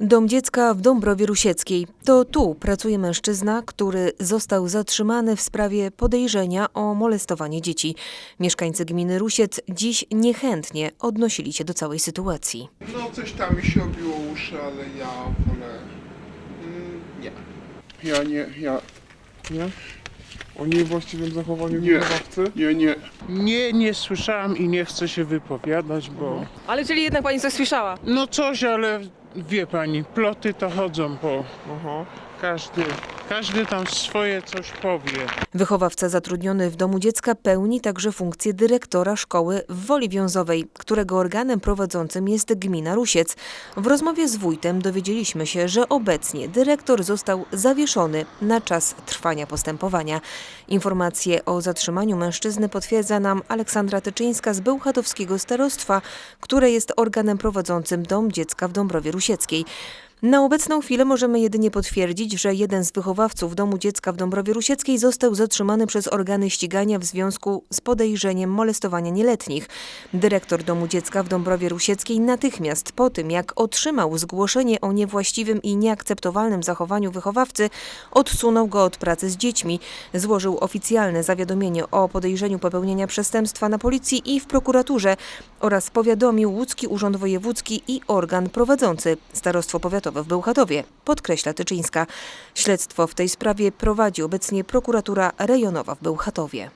Dom dziecka w Dąbrowie Rusieckiej. To tu pracuje mężczyzna, który został zatrzymany w sprawie podejrzenia o molestowanie dzieci. Mieszkańcy gminy Rusiec dziś niechętnie odnosili się do całej sytuacji. No coś tam mi się obiło uszy, ale ja wolę... Mm, nie. Ja nie, ja... Nie? O niewłaściwym zachowaniu Nie. wychowawcy? Nie, nie. Nie, nie słyszałam i nie chcę się wypowiadać, bo Ale czyli jednak pani coś słyszała? no coś, ale wie pani, ploty to chodzą po Aha. Każdy, każdy tam swoje coś powie. Wychowawca zatrudniony w domu dziecka pełni także funkcję dyrektora szkoły w Woli Wiązowej, którego organem prowadzącym jest gmina Rusiec. W rozmowie z wójtem dowiedzieliśmy się, że obecnie dyrektor został zawieszony na czas trwania postępowania. Informacje o zatrzymaniu mężczyzny potwierdza nam Aleksandra Tyczyńska z Bełchatowskiego Starostwa, które jest organem prowadzącym dom dziecka w Dąbrowie Rusieckiej. Na obecną chwilę możemy jedynie potwierdzić, że jeden z wychowawców domu dziecka w Dąbrowie Rusieckiej został zatrzymany przez organy ścigania w związku z podejrzeniem molestowania nieletnich. Dyrektor domu dziecka w Dąbrowie Rusieckiej natychmiast po tym, jak otrzymał zgłoszenie o niewłaściwym i nieakceptowalnym zachowaniu wychowawcy, odsunął go od pracy z dziećmi. Złożył oficjalne zawiadomienie o podejrzeniu popełnienia przestępstwa na policji i w prokuraturze oraz powiadomił Łódzki Urząd Wojewódzki i organ prowadzący Starostwo Powiatowe w Bełchatowie, podkreśla Tyczyńska. Śledztwo w tej sprawie prowadzi obecnie prokuratura rejonowa w Bełchatowie.